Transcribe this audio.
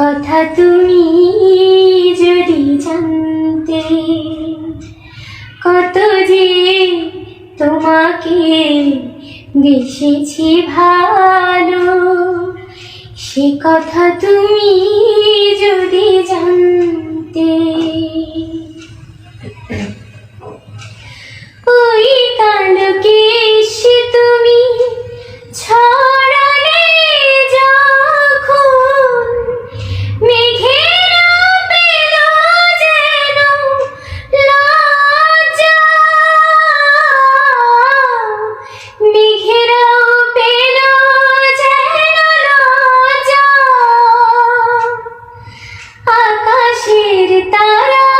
কথা তুমি যদি জানতে কত যে তোমাকে বেশিছি ভালো সে কথা তুমি যদি জানতে। താരാ